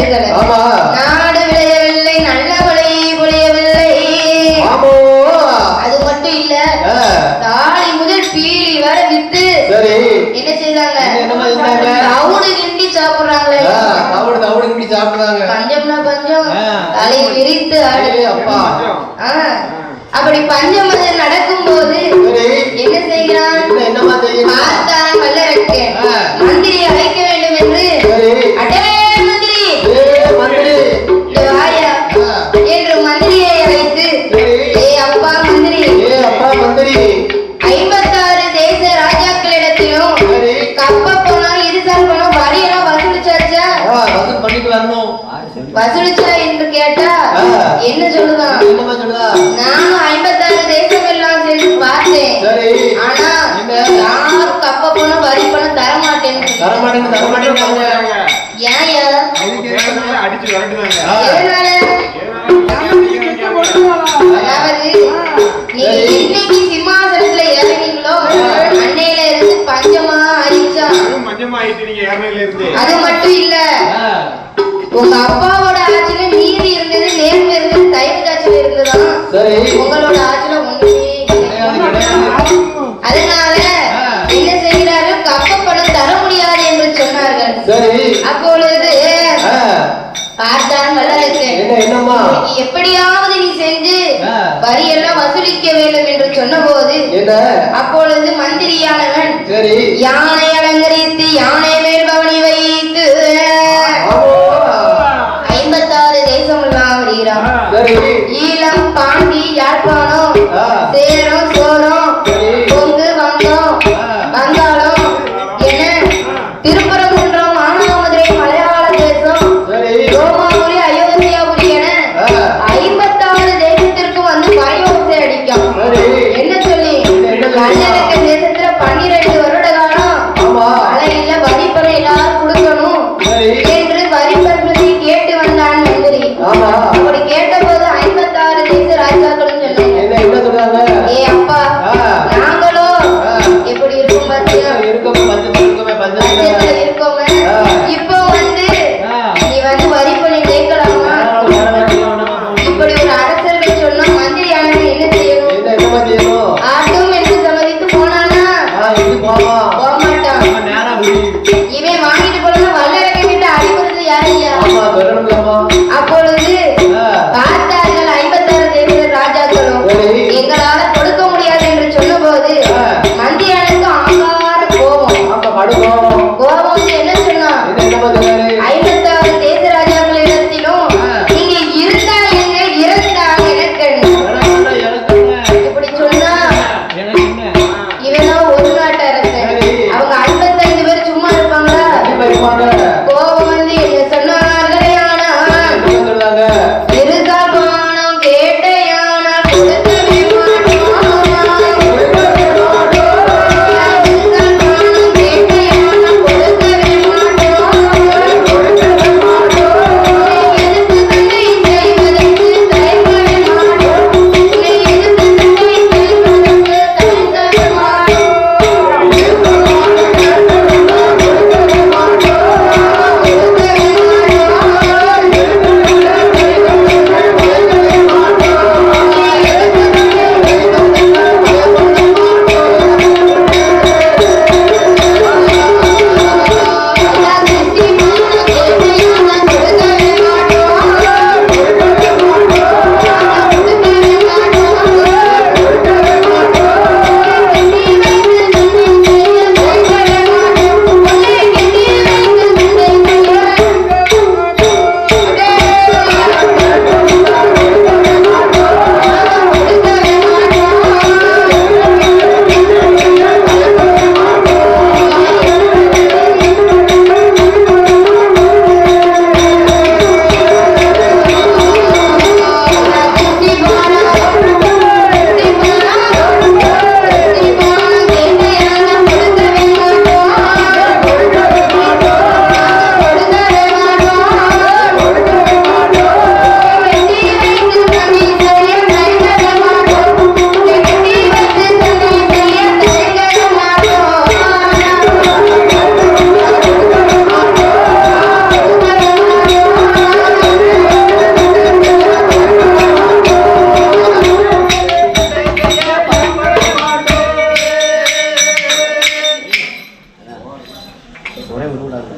ஆமா. நாடு விளையவில்லை நல்ல மழை பொழியவில்லை ஆமோ. அது மட்டும் இல்ல தாலி முதல் பீலி வரை வித்து என்ன செய்தாங்க? தவுடு கிண்டி சாப்பிடுறாங்களே. தவிடு தவிடு இப்படி சாப்பிடுறாங்க. பஞ்சம்னா பஞ்சம். தலை விரித்து ஆடு அப்பா. அப்படி பஞ்சம் அது நடக்கும் போது என்ன செய்கிறான்? பார்த்தான் ஆ. மந்திரி அழைக்க வசூலிச்சா என்று கேட்டா. என்ன சொல்லுதான் சொல்லுதா நானும் ஐம்பத்தாறு தேசம் எல்லாம் சென்று பார்த்தேன். சரி. ஆனா? யாரும் கப்ப பணம் வரி பணம் தர தர மாட்டேங்கிறாங்க ஏன்யா அடிச்சு விரட்டுவாங்க அதாவது நீங்க என்னைக்கு சிம்மாசனத்துல ஏறினீங்களோ அன்னையில இருந்து பஞ்சமா ஆயிடுச்சா? நீங்க ஏறனையில இருந்து. அது மட்டும் இல்ல. உங்க அப்பாவோட ஆட்சியில நீதி இருந்தது நேர்மை இருந்தது தயிர் காய்ச்சல் இருந்ததுதான். சரி. உங்களோட ஆட்சியில ஒண்ணுமே. அதனால. என்ன செய்கிறார்கள்? கப்ப பணம் தர முடியாது என்று சொன்னார்கள். சரி. அப்பொழுது பார்த்தான் வல்லரசன் எப்படியாவது நீ செஞ்சு. வரி எல்லாம் வசூலிக்க வேண்டும் என்று சொன்னபோது என்ன? அப்பொழுது மந்திரியானவன் யானை ஈழம் பாண்டி யாழ்ப்பாணம் ஆ, 妈妈 ஒரே ஒரு கூட இருக்கு